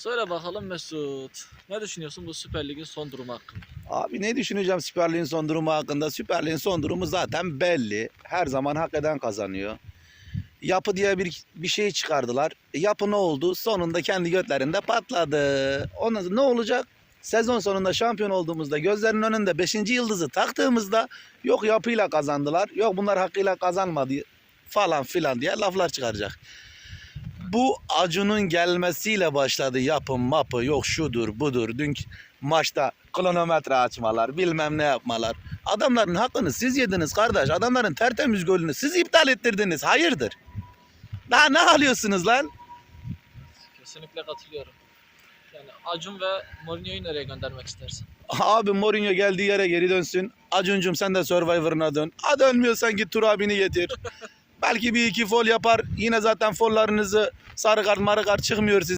Söyle bakalım Mesut. Ne düşünüyorsun bu Süper Lig'in son durumu hakkında? Abi ne düşüneceğim Süper Lig'in son durumu hakkında? Süper Lig'in son durumu zaten belli. Her zaman hak eden kazanıyor. Yapı diye bir, bir şey çıkardılar. Yapı ne oldu? Sonunda kendi götlerinde patladı. Ondan ne olacak? Sezon sonunda şampiyon olduğumuzda gözlerinin önünde 5. yıldızı taktığımızda yok yapıyla kazandılar. Yok bunlar hakkıyla kazanmadı falan filan diye laflar çıkaracak. Bu Acun'un gelmesiyle başladı yapım mapı yok şudur budur. Dün maçta kronometre açmalar bilmem ne yapmalar. Adamların hakkını siz yediniz kardeş. Adamların tertemiz golünü siz iptal ettirdiniz. Hayırdır? Daha ne alıyorsunuz lan? Kesinlikle katılıyorum. Yani Acun ve Mourinho'yu nereye göndermek istersin? Abi Mourinho geldiği yere geri dönsün. Acuncum sen de Survivor'ına dön. Ha dönmüyorsan git Tur abini getir. Belki bir iki fol yapar. Yine zaten follarınızı sarı kart marı kart çıkmıyor siz.